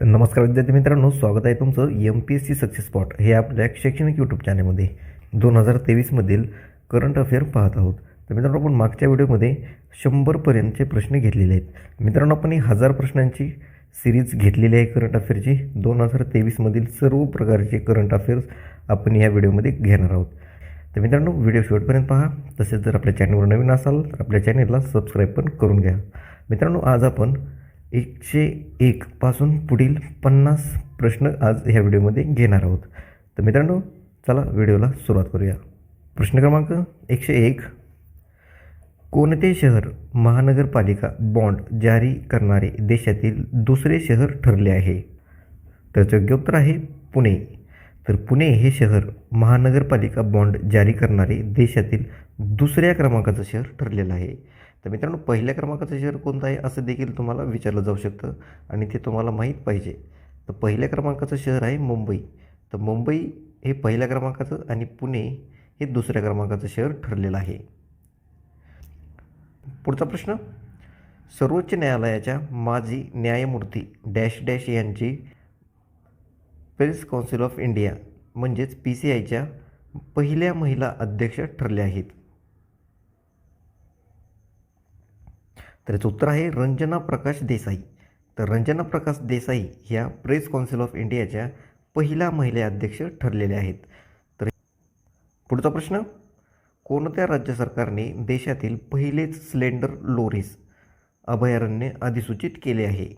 तर नमस्कार विद्यार्थी मित्रांनो स्वागत आहे तुमचं M P S C success spot हे आपल्या शैक्षणिक यूट्यूब चॅनलमध्ये दोन हजार तेवीसमधील करंट अफेअर पाहत आहोत. तर मित्रांनो आपण मागच्या व्हिडिओमध्ये शंभरपर्यंतचे प्रश्न घेतलेले आहेत. मित्रांनो आपण ही हजार प्रश्नांची सिरीज घेतलेली आहे करंट अफेअरची दोन हजार तेवीसमधील सर्व प्रकारचे करंट अफेअर्स आपण या व्हिडिओमध्ये घेणार आहोत. तर मित्रांनो व्हिडिओ शेवटपर्यंत पहा. तसेच जर आपल्या चॅनलवर नवीन असाल तर आपल्या चॅनलला सबस्क्राईब पण करून घ्या. मित्रांनो आज आपण एकशे एकपासून पुढील पन्नास प्रश्न आज ह्या व्हिडिओमध्ये घेणार आहोत. तर मित्रांनो चला व्हिडिओला सुरुवात करूया. प्रश्न क्रमांक एकशे एक. कोणते शहर महानगरपालिका बॉन्ड जारी करणारे देशातील दुसरे शहर ठरले आहे? तर योग्य उत्तर आहे पुणे. तर पुणे हे शहर महानगरपालिका बॉन्ड जारी करणारे देशातील दुसऱ्या क्रमांकाचं शहर ठरलेलं आहे. तर मित्रांनो पहिल्या क्रमांकाचं शहर कोणतं आहे असं देखील तुम्हाला विचारलं जाऊ शकतं आणि ते तुम्हाला माहीत पाहिजे. तर पहिल्या क्रमांकाचं शहर आहे मुंबई. तर मुंबई हे पहिल्या क्रमांकाचं आणि पुणे हे दुसऱ्या क्रमांकाचं शहर ठरलेलं आहे. पुढचा प्रश्न. सर्वोच्च न्यायालयाच्या माजी न्यायमूर्ती डॅश डॅश यांची प्रेस कौन्सिल ऑफ इंडिया म्हणजेच पी सी आयच्या पहिल्या महिला अध्यक्ष ठरल्या आहेत. त्याचं उत्तर आहे रंजना प्रकाश देसाई. तर रंजना प्रकाश देसाई ह्या प्रेस कौन्सिल ऑफ इंडियाच्या पहिल्या महिला अध्यक्ष ठरलेल्या आहेत. तर पुढचा प्रश्न कोणत्या राज्य सरकारने देशातील पहिलेच स्लेंडर लोरीस अभयारण्य अधिसूचित केले आहे?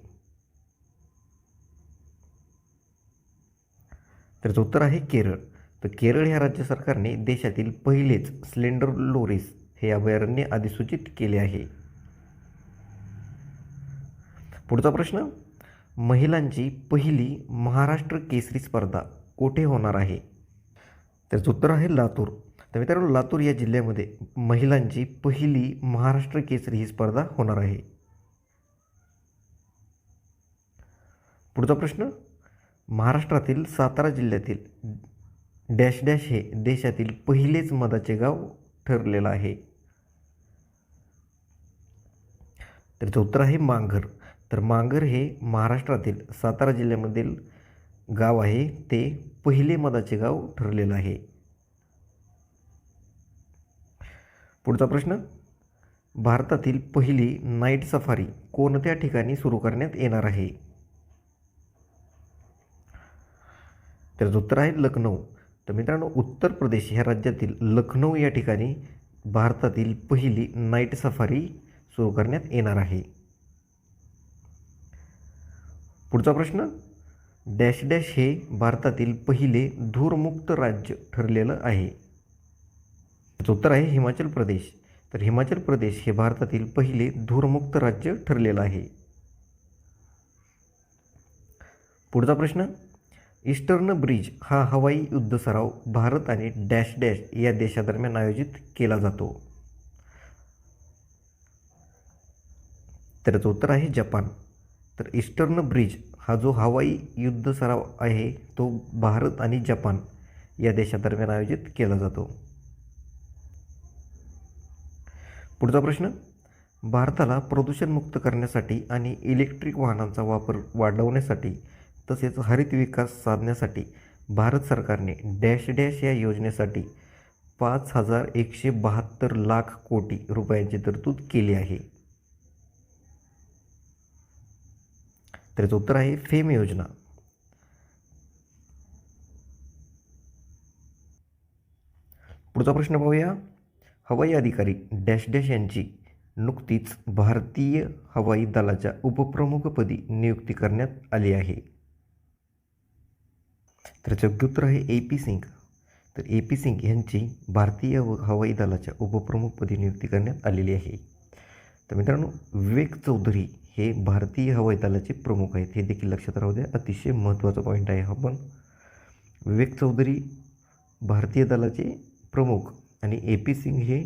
त्याचं उत्तर आहे केरळ. तर केरळ ह्या राज्य सरकारने देशातील पहिलेच स्लेंडर लोरीस हे अभयारण्य अधिसूचित केले आहे. पुढचा प्रश्न महिलांची पहिली महाराष्ट्र केसरी स्पर्धा कोठे होणार आहे? त्याचं उत्तर आहे लातूर. तर मित्रांनो लातूर या जिल्ह्यामध्ये महिलांची पहिली महाराष्ट्र केसरी ही स्पर्धा होणार आहे. पुढचा प्रश्न महाराष्ट्रातील सातारा जिल्ह्यातील डॅश डॅश हे देशातील पहिलेच मधाचे गाव ठरलेलं आहे. त्याचं उत्तर आहे मांघर. तर मांगर हे महाराष्ट्रातील सातारा जिल्ह्यामधील गाव आहे. ते पहिले मधाचे गाव ठरलेलं आहे. पुढचा प्रश्न. भारतातील पहिली नाईट सफारी कोणत्या ठिकाणी सुरू करण्यात येणार आहे? त्याचं उत्तर आहे लखनौ. तर मित्रांनो उत्तर प्रदेश ह्या राज्यातील लखनौ या ठिकाणी भारतातील पहिली नाईट सफारी सुरू करण्यात येणार आहे. पुढचा प्रश्न. डॅश डॅश हे भारतातील पहिले धूरमुक्त राज्य ठरलेलं आहे. त्याचं उत्तर आहे हिमाचल प्रदेश. तर हिमाचल प्रदेश हे भारतातील पहिले धूरमुक्त राज्य ठरलेलं आहे. पुढचा प्रश्न. ईस्टर्न ब्रिज हा हवाई युद्ध सराव भारत आणि डॅश डॅश या देशादरम्यान आयोजित केला जातो. त्याचं उत्तर आहे जपान. तर ईस्टर्न ब्रिज हा जो हवाई युद्ध सराव आहे तो भारत आणि जपान या देशादरम्यान आयोजित केला जातो. पुढचा प्रश्न भारताला प्रदूषणमुक्त करण्यासाठी आणि इलेक्ट्रिक वाहनांचा वापर वाढवण्यासाठी तसेच हरित विकास साधण्यासाठी भारत सरकारने डॅश डॅश या योजनेसाठी पाच हजार एकशे बहात्तर लाख कोटी रुपयांची तरतूद केली आहे. त्याचं उत्तर आहे फेम योजना. पुढचा प्रश्न पाहूया. हवाई अधिकारी डॅश डॅश यांची नुकतीच भारतीय हवाई दलाच्या उपप्रमुखपदी नियुक्ती करण्यात आली आहे. तर योग्य उत्तर आहे ए पी सिंग. तर ए पी सिंग यांची भारतीय व हवाई दलाच्या उपप्रमुखपदी नियुक्ती करण्यात आलेली आहे. तर मित्रांनो विवेक चौधरी हे भारतीय हवाई दलाचे प्रमुख आहेत. हे देखील लक्षात राहू द्या अतिशय महत्त्वाचा पॉईंट आहे हा पण. विवेक चौधरी भारतीय दलाचे प्रमुख आणि ए पी सिंग हे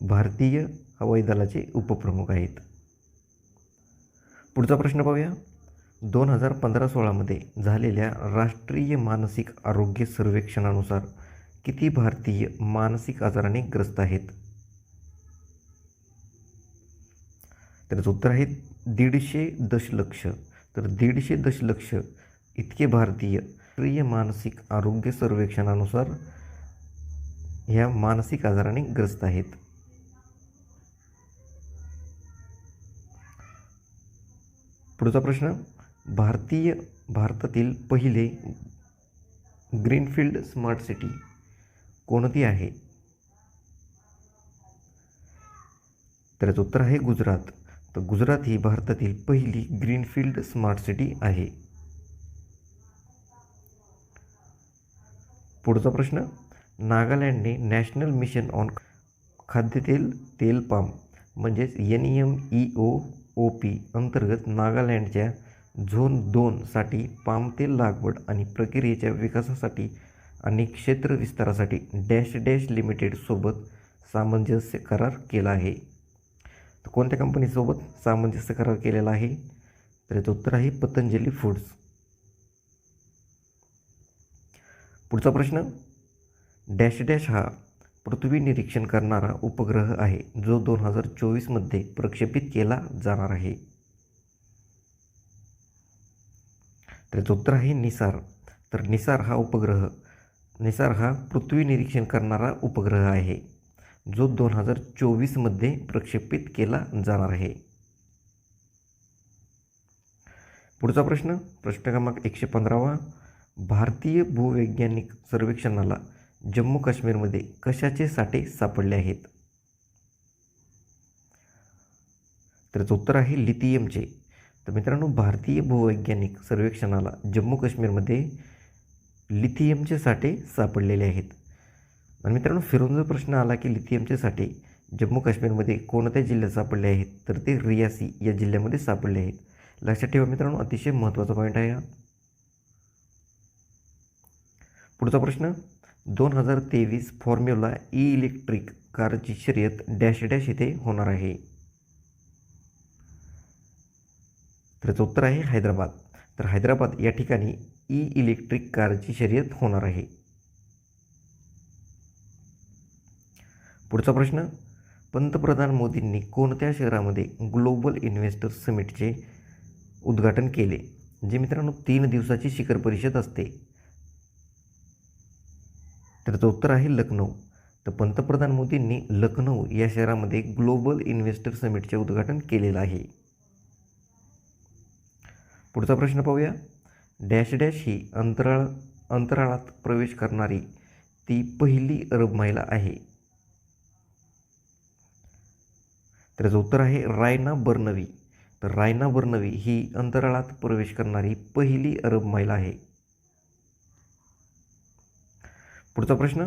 भारतीय हवाई दलाचे उपप्रमुख आहेत. पुढचा प्रश्न पाहूया. दोन हजार पंधरा सोळामध्ये झालेल्या राष्ट्रीय मानसिक आरोग्य सर्वेक्षणानुसार किती भारतीय मानसिक आजाराने ग्रस्त आहेत? त्याचं उत्तर आहे दीडशे दशलक्ष. तर दीडशे दशलक्ष इतके भारतीय राष्ट्रीय मानसिक आरोग्य सर्वेक्षणानुसार ह्या मानसिक आजाराने ग्रस्त आहेत. पुढचा प्रश्न भारतीय भारतातील पहिले ग्रीनफील्ड स्मार्ट सिटी कोणती आहे? त्याचं उत्तर आहे गुजरात. तर गुजरात ही भारतातील पहिली ग्रीनफील्ड स्मार्ट सिटी आहे. पुढचा प्रश्न नागालँडने नॅशनल मिशन ऑन खाद्यतेल तेल पाम म्हणजेच N M E O O P अंतर्गत नागालँडच्या झोन दोनसाठी पाम तेल लागवड आणि प्रक्रियेच्या विकासासाठी आणि क्षेत्र विस्तारासाठी डॅश डॅश लिमिटेडसोबत सामंजस्य करार केला आहे. तर कोणत्या कंपनीसोबत सामंजस्य करार केलेला आहे? तर याचं उत्तर आहे पतंजली फूड्स पुढचा प्रश्न डॅश डॅश हा पृथ्वी निरीक्षण करणारा उपग्रह आहे जो दोन हजार चोवीसमध्ये प्रक्षेपित केला जाणार आहे. तर याचं उत्तर आहे निसार. तर निसार हा उपग्रह निसार हा पृथ्वी निरीक्षण करणारा उपग्रह आहे. जो दोन हजार चोवीसमध्ये प्रक्षेपित केला जाणार आहे. पुढचा प्रश्न प्रश्न क्रमांक एकशे पंधरावा. भारतीय भूवैज्ञानिक सर्वेक्षणाला जम्मू काश्मीरमध्ये कशाचे साठे सापडले आहेत? त्याचं उत्तर आहे लिथियमचे. तर मित्रांनो भारतीय भूवैज्ञानिक सर्वेक्षणाला जम्मू काश्मीरमध्ये लिथियमचे साठे सापडलेले आहेत. आणि मित्रांनो फिरून प्रश्न आला की लिथियमचे साठे जम्मू काश्मीरमध्ये कोणत्या जिल्ह्यात सापडले आहेत? तर ते रियासी या जिल्ह्यामध्ये सापडले आहेत. लक्षात ठेवा मित्रांनो अतिशय महत्त्वाचा पॉईंट आहे हा. पुढचा प्रश्न दोन हजार तेवीस फॉर्म्युला ई इलेक्ट्रिक कारची शर्यत डॅश डॅश येथे होणार आहे. तर याचं उत्तर आहे हैदराबाद. तर हैदराबाद या ठिकाणी e ई इलेक्ट्रिक कारची शर्यत होणार आहे. पुढचा प्रश्न पंतप्रधान मोदींनी कोणत्या शहरामध्ये ग्लोबल इन्व्हेस्टर समिटचे उद्घाटन केले? जे मित्रांनो तीन दिवसाची शिखर परिषद असते. त्याचं उत्तर आहे लखनौ. तर पंतप्रधान मोदींनी लखनौ या शहरामध्ये ग्लोबल इन्व्हेस्टर समिटचे उद्घाटन केलेलं आहे. पुढचा प्रश्न पाहूया. डॅश डॅश ही अंतराळ अंतराळात प्रवेश करणारी ती पहिली अरब महिला आहे. त्याचं उत्तर आहे रायना बर्नवी. तर रायना बर्नवी ही अंतराळात प्रवेश करणारी पहिली अरब महिला आहे. पुढचा प्रश्न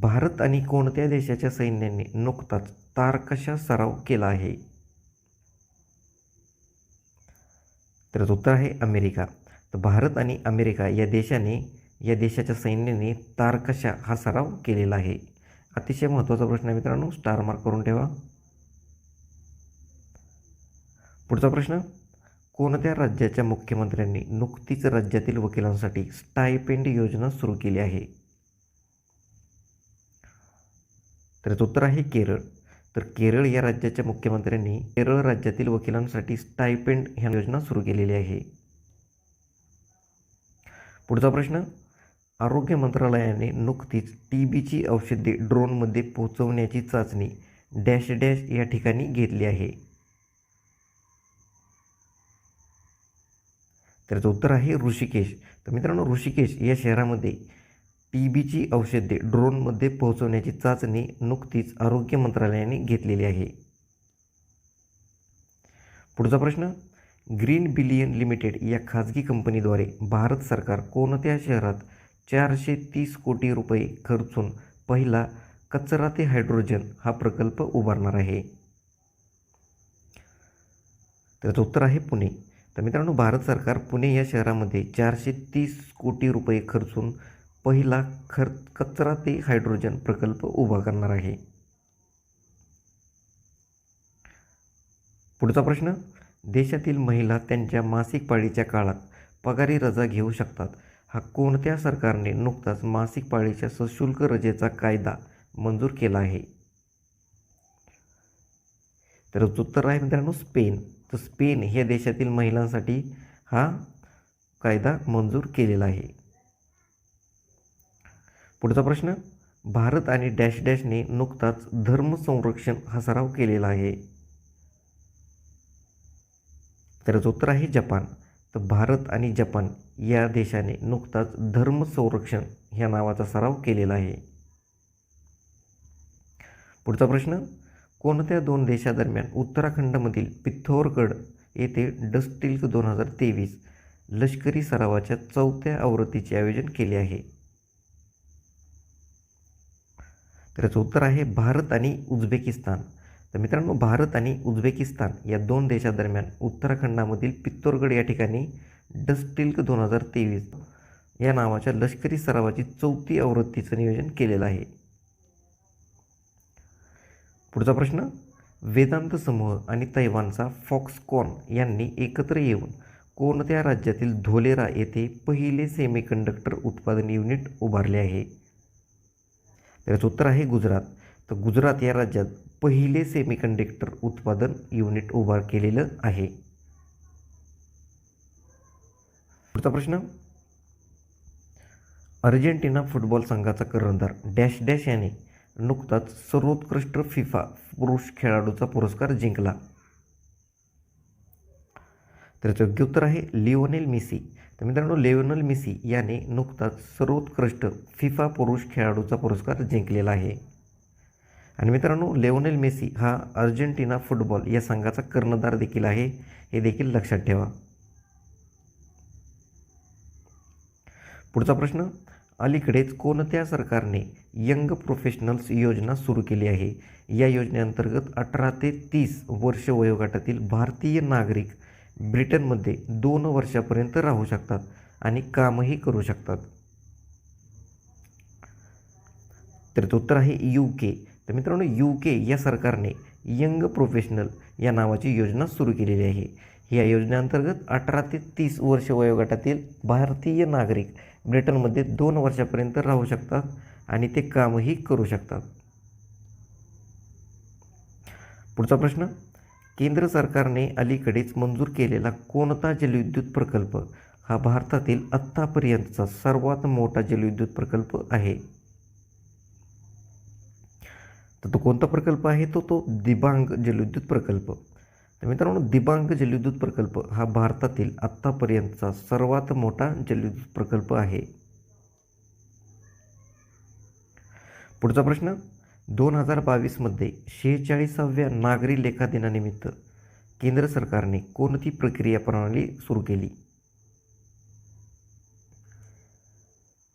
भारत आणि कोणत्या देशाच्या सैन्याने नुकताच तारकशा सराव केला आहे? त्याचं उत्तर आहे अमेरिका. तर भारत आणि अमेरिका या देशाने या देशाच्या सैन्याने तारकशा हा सराव केलेला आहे. अतिशय महत्त्वाचा प्रश्न आहे मित्रांनो स्टार मार्क करून ठेवा. पुढचा प्रश्न कोणत्या राज्याच्या मुख्यमंत्र्यांनी नुकतीच राज्यातील वकिलांसाठी स्टायपेंड योजना सुरू केली आहे? तर याचं उत्तर आहे केरळ. तर केरळ या राज्याच्या मुख्यमंत्र्यांनी केरळ राज्यातील वकिलांसाठी स्टायपेंड ह्या योजना सुरू केलेली आहे. पुढचा प्रश्न आरोग्य मंत्रालयाने नुकतीच टी बीची औषधे ड्रोनमध्ये पोहोचवण्याची चाचणी डॅश डॅश या ठिकाणी घेतली आहे. त्याचं उत्तर आहे ऋषिकेश. तर मित्रांनो ऋषिकेश या शहरामध्ये टी बीची औषधे ड्रोनमध्ये पोहोचवण्याची चाचणी नुकतीच आरोग्य मंत्रालयाने घेतलेली आहे. पुढचा प्रश्न ग्रीन बिलियन लिमिटेड या खाजगी कंपनीद्वारे भारत सरकार कोणत्या शहरात चारशे तीस कोटी रुपये खर्चून पहिला कचरा ते हायड्रोजन हा प्रकल्प उभारणार आहे? त्याचं उत्तर आहे पुणे. तर मित्रांनो भारत सरकार पुणे या शहरामध्ये चारशे तीस कोटी रुपये खर्चून पहिला खर कचरा ते हायड्रोजन प्रकल्प उभा करणार आहे. पुढचा प्रश्न देशातील महिला त्यांच्या मासिक पाळीच्या काळात पगारी रजा घेऊ शकतात. हा कोणत्या सरकारने नुकताच मासिक पाळीच्या सशुल्क रजेचा कायदा मंजूर केला आहे? तर उत्तर आहे मित्रांनो स्पेन. तर स्पेन ह्या देशातील महिलांसाठी हा कायदा मंजूर केलेला आहे. पुढचा प्रश्न भारत आणि डॅश डॅशने नुकताच धर्म संरक्षण हा सराव केलेला आहे. त्याचं उत्तर आहे जपान. तर भारत आणि जपान या देशाने नुकताच धर्म संरक्षण ह्या नावाचा सराव केलेला आहे. पुढचा प्रश्न कोणत्या दोन देशादरम्यान उत्तराखंडमधील पिथोरगड येथे डस्टिल्क दोन हजार तेवीस लष्करी सरावाच्या चौथ्या आवृत्तीचे आयोजन केले आहे? तर याचं उत्तर आहे भारत आणि उझबेकिस्तान. तर मित्रांनो भारत आणि उझबेकिस्तान या दोन देशादरम्यान उत्तराखंडामधील पित्तोरगड या ठिकाणी डस्टिल्क दोन हजार तेवीस या नावाच्या लष्करी सरावाची चौथी आवृत्तीचं नियोजन केलेलं आहे. पुढचा प्रश्न वेदांत समूह आणि तैवानचा फॉक्सकॉन यांनी एकत्र येऊन कोणत्या राज्यातील धोलेरा येथे पहिले सेमीकंडक्टर उत्पादन युनिट उभारले आहे? त्याचं उत्तर आहे गुजरात. तर गुजरात या राज्यात पहिले सेमीकंडक्टर उत्पादन युनिट उभार केलेलं आहे. पुढचा प्रश्न अर्जेंटिना फुटबॉल संघाचा कर्णधार डॅश डॅश याने नुकताच सर्वोत्कृष्ट फिफा पुरुष खेळाडूचा पुरस्कार जिंकला. तर याचं योग्य उत्तर आहे लिओनेल मेसी तर मित्रांनो लिओनेल मेसी याने नुकताच सर्वोत्कृष्ट फिफा पुरुष खेळाडूचा पुरस्कार जिंकलेला आहे. आणि मित्रांनो लेओनेल मेसी हा अर्जेंटिना फुटबॉल या संघाचा कर्णधार देखील आहे. हे देखील लक्षात ठेवा. पुढचा प्रश्न अलीकडेच कोणत्या सरकारने यंग प्रोफेशनल्स योजना सुरू केली आहे? या योजनेअंतर्गत अठरा ते तीस वर्ष वयोगटातील भारतीय नागरिक ब्रिटनमध्ये दोन वर्षापर्यंत राहू शकतात आणि कामही करू शकतात. तर याचं उत्तर आहे यू के तर मित्रांनो यू के या सरकारने यंग प्रोफेशनल या नावाची योजना सुरू केलेली आहे. या योजनेअंतर्गत अठरा ते तीस वर्ष वयोगटातील भारतीय नागरिक ब्रिटनमध्ये दोन वर्षापर्यंत राहू शकतात आणि ते कामही करू शकतात. पुढचा प्रश्न केंद्र सरकारने अलीकडेच मंजूर केलेला कोणता जलविद्युत प्रकल्प हा भारतातील आत्तापर्यंतचा सर्वात मोठा जलविद्युत प्रकल्प आहे? तर तो कोणता प्रकल्प आहे? तो तो दिबांग जलविद्युत प्रकल्प. तर मित्रांनो दिबांग जलविद्युत प्रकल्प हा भारतातील आत्तापर्यंतचा सर्वात मोठा जलविद्युत प्रकल्प आहे. पुढचा प्रश्न. दोन हजार बावीसमध्ये शेहेचाळीसाव्या नागरी लेखा दिनानिमित्त केंद्र सरकारने कोणती प्रक्रिया प्रणाली सुरू केली?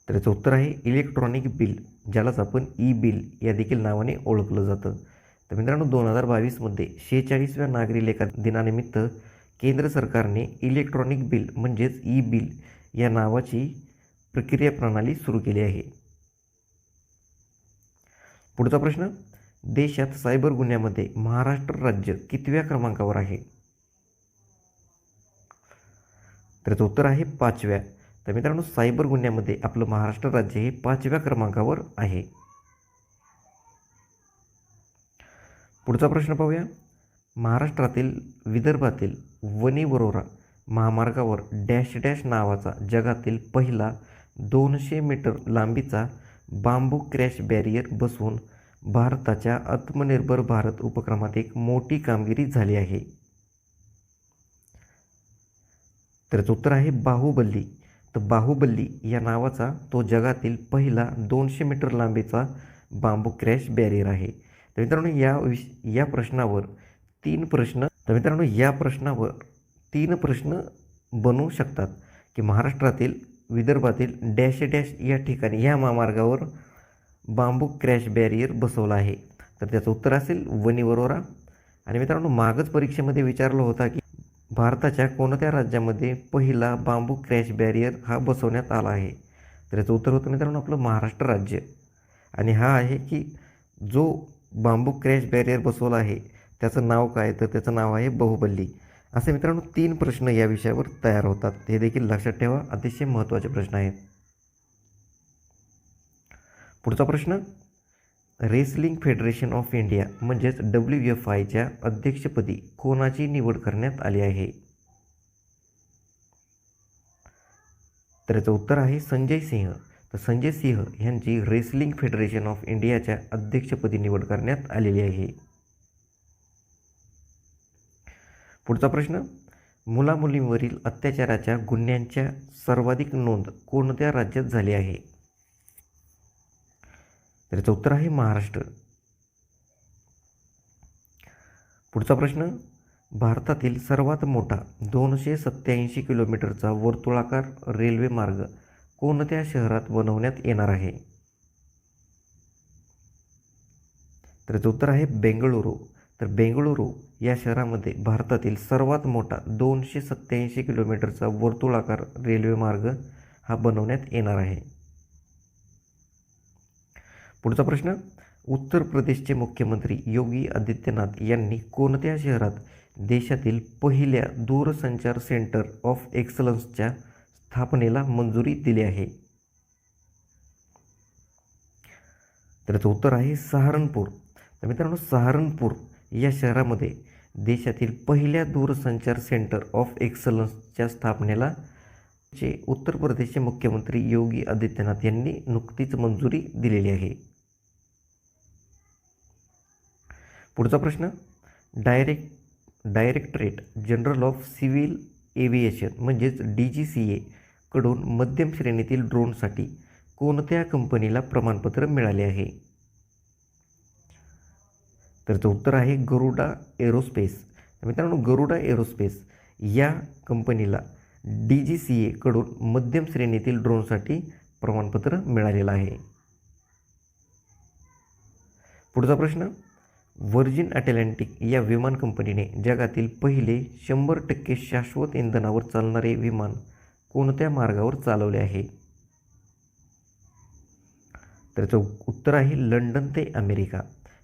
तर याचं उत्तर आहे इलेक्ट्रॉनिक बिल ज्यालाच आपण ई बिल या देखील नावाने ओळखलं जातं. तर मित्रांनो दोन हजार बावीसमध्ये शेहेचाळीसव्या नागरी लेखा दिनानिमित्त केंद्र सरकारने इलेक्ट्रॉनिक बिल म्हणजेच ई बिल या नावाची प्रक्रिया प्रणाली सुरू केली आहे. पुढचा प्रश्न देशात सायबर गुन्ह्यामध्ये महाराष्ट्र राज्य कितव्या क्रमांकावर आहे? त्याचं उत्तर आहे पाचव्या. तर मित्रांनो सायबर गुन्ह्यामध्ये आपलं महाराष्ट्र राज्य हे पाचव्या क्रमांकावर आहे. पुढचा प्रश्न पाहूया. महाराष्ट्रातील विदर्भातील वनी वरोरा महामार्गावर डॅश डॅश नावाचा जगातील पहिला दोनशे मीटर लांबीचा बांबू क्रॅश बॅरियर बसवून भारताच्या आत्मनिर्भर भारत उपक्रमात एक मोठी कामगिरी झाली आहे. तर उत्तर आहे बाहुबल्ली तर बाहुबल्ली या नावाचा तो जगातील पहिला दोनशे मीटर लांबीचा बांबू क्रॅश बॅरियर आहे. तर मित्रांनो या विश या प्रश्नावर तीन प्रश्न तर मित्रांनो या प्रश्नावर तीन प्रश्न बनवू शकतात की महाराष्ट्रातील विदर्भातील डॅश डॅश या ठिकाणी या महामार्गावर बांबू क्रॅश बॅरियर बसवला आहे. तर त्याचं उत्तर असेल वनीवरोरा आणि मित्रांनो मागच परीक्षेमध्ये विचारलं होता की भारताच्या कोणत्या राज्यामध्ये पहिला बांबू क्रॅश बॅरियर हा बसवण्यात आला आहे? तर याचं उत्तर होतं मित्रांनो आपलं महाराष्ट्र राज्य. आणि हा आहे की जो बांबू क्रॅश बॅरियर बसवला आहे. त्याचं नाव काय? तर त्याचं नाव आहे बाहुबल्ली असे मित्रांनो तीन प्रश्न या विषयावर तयार होतात. हे देखील लक्षात ठेवा. अतिशय महत्त्वाचे प्रश्न आहेत. पुढचा प्रश्न. रेसलिंग फेडरेशन ऑफ इंडिया म्हणजेच डब्ल्यू एफ आयच्या अध्यक्षपदी कोणाची निवड करण्यात आली आहे? तर याचं उत्तर आहे संजय सिंह. तर संजय सिंह यांची रेसलिंग फेडरेशन ऑफ इंडियाच्या अध्यक्षपदी निवड करण्यात आलेली आहे. पुढचा प्रश्न मुलामुलींवरील अत्याचाराच्या गुन्ह्यांच्या सर्वाधिक नोंद कोणत्या राज्यात झाली आहे? तर याचं उत्तर आहे महाराष्ट्र. पुढचा प्रश्न भारतातील सर्वात मोठा दोनशे सत्याऐंशी किलोमीटरचा वर्तुळाकार रेल्वे मार्ग कोणत्या शहरात बनवण्यात येणार आहे. तर याचं उत्तर आहे बेंगळुरू. तर बेंगळुरू या शहरामध्ये भारतातील सर्वात मोठा दोनशे सत्याऐंशी किलोमीटरचा वर्तुळाकार रेल्वे मार्ग हा बनवण्यात येणार आहे. पुढचा प्रश्न उत्तर प्रदेशचे मुख्यमंत्री योगी आदित्यनाथ यांनी कोणत्या शहरात देशातील पहिल्या दूरसंचार सेंटर ऑफ एक्सलन्सच्या स्थापनेला मंजुरी दिली आहे. तर याचं उत्तर आहे सहारनपूर. तर मित्रांनो सहारनपूर या शहरामध्ये देशातील पहिल्या दूरसंचार सेंटर ऑफ एक्सलन्सच्या स्थापनेला चे उत्तर प्रदेशचे मुख्यमंत्री योगी आदित्यनाथ यांनी नुकतीच मंजुरी दिलेली आहे. पुढचा प्रश्न direct directorate general of civil aviation म्हणजेच डी जी सी एकडून मध्यम श्रेणीतील ड्रोनसाठी कोणत्या कंपनीला प्रमाणपत्र मिळाले आहे? तर त्याचं उत्तर आहे गरुडा एरोस्पेस. मित्रांनो गरुडा एरोस्पेस या कंपनीला डी जी सी एकडून मध्यम श्रेणीतील ड्रोनसाठी प्रमाणपत्र मिळालेलं आहे. पुढचा प्रश्न व्हर्जिन अटलांटिक या विमान कंपनीने जगातील पहिले शंभर टक्के शाश्वत इंधनावर चालणारे विमान कोणत्या मार्गावर चालवले आहे? त्याचं उत्तर आहे लंडन ते अमेरिका.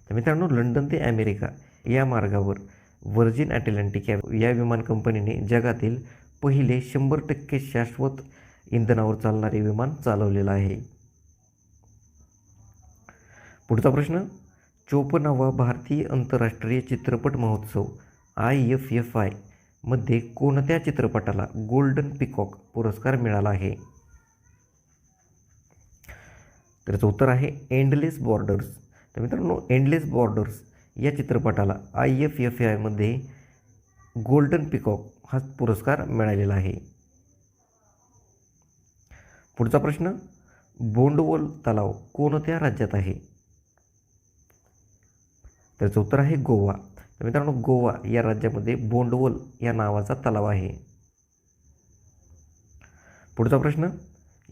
तर मित्रांनो लंडन ते अमेरिका या मार्गावर व्हर्जिन अटलांटिक या या विमान कंपनीने जगातील पहिले शंभर टक्के शाश्वत इंधनावर चालणारे विमान चालवलेलं आहे. पुढचा प्रश्न चोपन्नावा भारतीय आंतरराष्ट्रीय चित्रपट महोत्सव आय एफ एफ आयमध्ये कोणत्या चित्रपटाला गोल्डन पिकॉक पुरस्कार मिळाला आहे? त्याचं उत्तर आहे एंडलेस बॉर्डर्स. तर मित्रांनो एंडलेस बॉर्डर्स या चित्रपटाला आय एफ एफ आयमध्ये गोल्डन पिकॉक हा पुरस्कार मिळालेला आहे. पुढचा प्रश्न बोंडवल तलाव कोणत्या राज्यात आहे? त्याचं उत्तर आहे गोवा. तर मित्रांनो गोवा या राज्यामध्ये बोंडवल या नावाचा तलाव आहे. पुढचा प्रश्न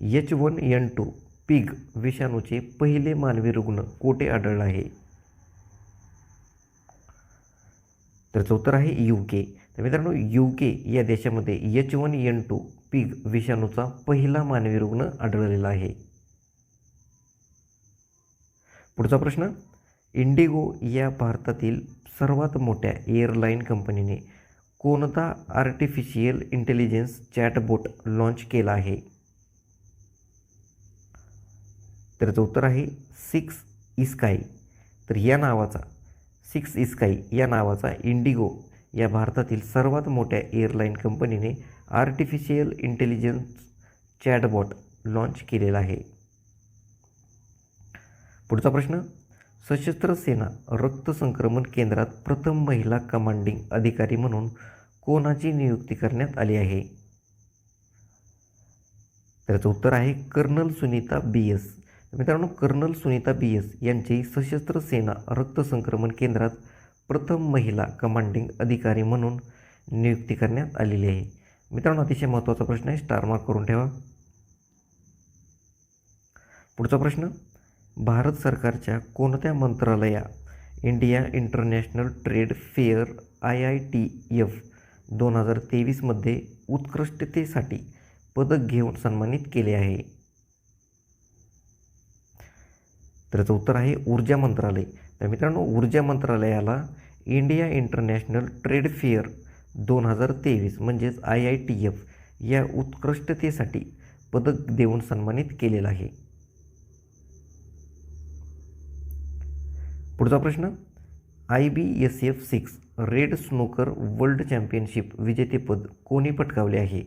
H one N two pig विषाणूचे पहिले मानवी रुग्ण कोठे आढळला आहे? त्याचं उत्तर आहे यू के. तर मित्रांनो यू के या देशामध्ये H one N two pig विषाणूचा पहिला मानवी रुग्ण आढळलेला आहे. पुढचा प्रश्न इंडिगो या भारतातील सर्वात मोठ्या एअरलाईन कंपनीने कोणता आर्टिफिशियल इंटेलिजन्स चॅटबोट लॉन्च केला आहे? तर याचं उत्तर आहे सिक्स इस्काई. तर या नावाचा सिक्स इस्काई या नावाचा इंडिगो या भारतातील सर्वात मोठ्या एअरलाईन कंपनीने आर्टिफिशियल इंटेलिजन्स चॅटबॉट लॉन्च केलेला आहे. पुढचा प्रश्न सशस्त्र सेना रक्त संक्रमण केंद्रात प्रथम महिला कमांडिंग अधिकारी म्हणून कोणाची नियुक्ती करण्यात आली आहे? त्याचं उत्तर आहे कर्नल सुनीता बी एस. मित्रांनो कर्नल सुनीता बी एस यांची सशस्त्र सेना रक्त संक्रमण केंद्रात प्रथम महिला कमांडिंग अधिकारी म्हणून नियुक्ती करण्यात आलेली आहे. मित्रांनो अतिशय महत्त्वाचा प्रश्न आहे. स्टार मार्क करून ठेवा. पुढचा प्रश्न भारत सरकारच्या कोणत्या मंत्रालया India international trade fair I I T F दोन हजार तेवीसमध्ये उत्कृष्टतेसाठी पदक घेऊन सन्मानित केले आहे? तर याचं उत्तर आहे ऊर्जा मंत्रालय. तर मित्रांनो ऊर्जा मंत्रालयाला इंडिया इंटरनॅशनल ट्रेड फेअर दोन हजार तेवीस म्हणजेच आय आय टी एफ या उत्कृष्टतेसाठी पदक देऊन सन्मानित केलेलं आहे. पुढचा प्रश्न. I B S F six red snooker world championship विजेतेपद कोणी पटकावले आहे?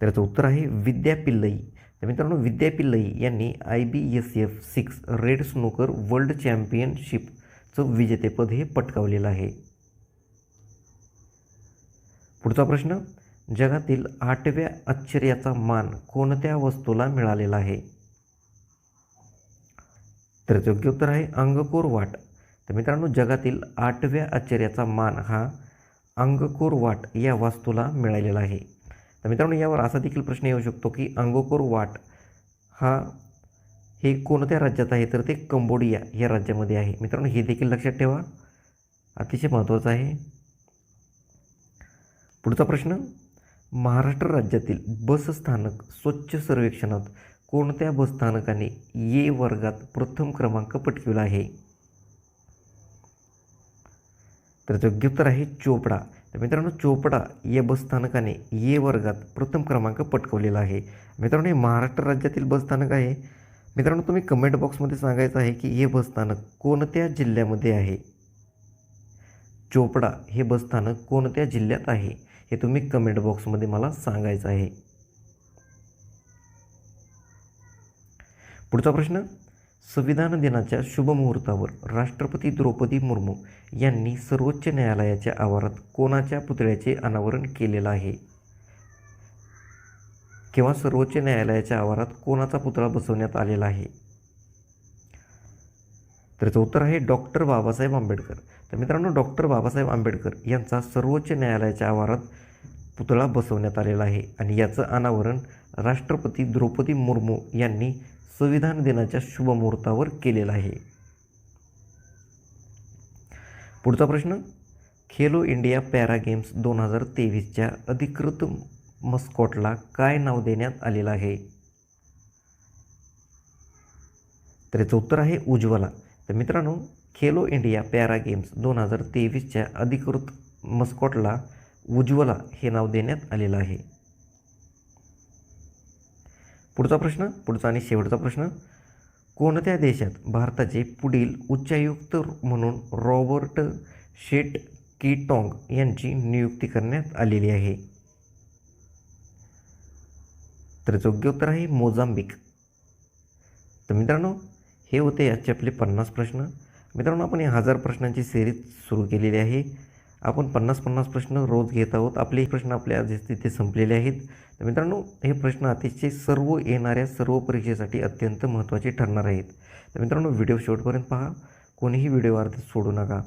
त्याचं उत्तर आहे विद्या पिल्लई. तर मित्रांनो विद्या पिल्लई यांनी I B S F six red snooker world चॅम्पियनशिपचं विजेतेपद हे पटकावलेलं आहे. पुढचा प्रश्न. जगातील आठव्या आश्चर्याचा मान कोणत्या वस्तूला मिळालेला आहे? तर योग्य उत्तर आहे अंगकोर वाट तर मित्रांनो जगातील आठव्या आश्चर्याचा मान हा अंगकोर वाट या वास्तूला मिळालेला आहे. तर मित्रांनो यावर असा देखील प्रश्न येऊ शकतो की अंगकोर वाट हा हे कोणत्या राज्यात आहे? तर ते कंबोडिया या राज्यामध्ये आहे. मित्रांनो हे देखील लक्षात ठेवा. अतिशय महत्त्वाचं आहे. पुढचा प्रश्न महाराष्ट्र राज्यातील बसस्थानक स्वच्छ सर्वेक्षणात कोणत्या बसस्थानकाने ये वर्गात प्रथम क्रमांक पटकविला आहे? तर योग्य उत्तर आहे चोपडा. तर मित्रांनो चोपडा या बसस्थानकाने ये वर्गात प्रथम क्रमांक पटकवलेला आहे. मित्रांनो हे महाराष्ट्र राज्यातील बसस्थानक आहे. मित्रांनो तुम्ही कमेंट बॉक्समध्ये सांगायचं आहे की हे बसस्थानक कोणत्या जिल्ह्यामध्ये आहे? चोपडा हे बसस्थानक कोणत्या जिल्ह्यात आहे? हे तुम्ही कमेंट बॉक्समध्ये मला सांगायचं आहे. पुढचा प्रश्न. संविधान दिनाच्या शुभमुहूर्तावर राष्ट्रपती द्रौपदी मुर्मू यांनी सर्वोच्च न्यायालयाच्या आवारात कोणाच्या पुतळ्याचे अनावरण केलेलं आहे? किंवा सर्वोच्च न्यायालयाच्या आवारात कोणाचा पुतळा बसवण्यात आलेला आहे? त्याचं उत्तर आहे डॉक्टर बाबासाहेब आंबेडकर. तर मित्रांनो डॉक्टर बाबासाहेब आंबेडकर यांचा सर्वोच्च न्यायालयाच्या आवारात पुतळा बसवण्यात आलेला आहे. आणि याचं अनावरण राष्ट्रपती द्रौपदी मुर्मू यांनी संविधान दिनाच्या शुभमुहूर्तावर केलेला आहे. पुढचा प्रश्न खेलो इंडिया पॅरा गेम्स दोन हजार तेवीसच्या अधिकृत मस्कॉटला काय नाव देण्यात आलेलं आहे? तर याचं उत्तर आहे उज्ज्वला. तर मित्रांनो खेलो इंडिया पॅरा गेम्स दोन हजार तेवीसच्या अधिकृत मस्कॉटला उज्ज्वला हे नाव देण्यात आलेलं आहे. पुढचा प्रश्न पुढचा आणि शेवटचा प्रश्न. कोणत्या देशात भारताचे पुढील उच्चायुक्त म्हणून रॉबर्ट शेट कीटॉंग यांची नियुक्ती करण्यात आलेली आहे? तर योग्य उत्तर आहे मोझांबिक तर मित्रांनो हे होते आजचे आपले पन्नास प्रश्न. मित्रांनो आपण या हजार प्रश्नांची सिरीज सुरू केलेली आहे. आपण पन्नास पन्नास प्रश्न रोज घेत आहोत. आपले हे प्रश्न आपल्या आज तिथे संपलेले आहेत. तर मित्रांनो हे प्रश्न अतिशय सर्व येणाऱ्या सर्व परीक्षेसाठी अत्यंत महत्त्वाचे ठरणार आहेत. तर मित्रांनो व्हिडिओ शेवटपर्यंत पहा. कोणीही व्हिडिओ अर्ध्यात सोडू नका.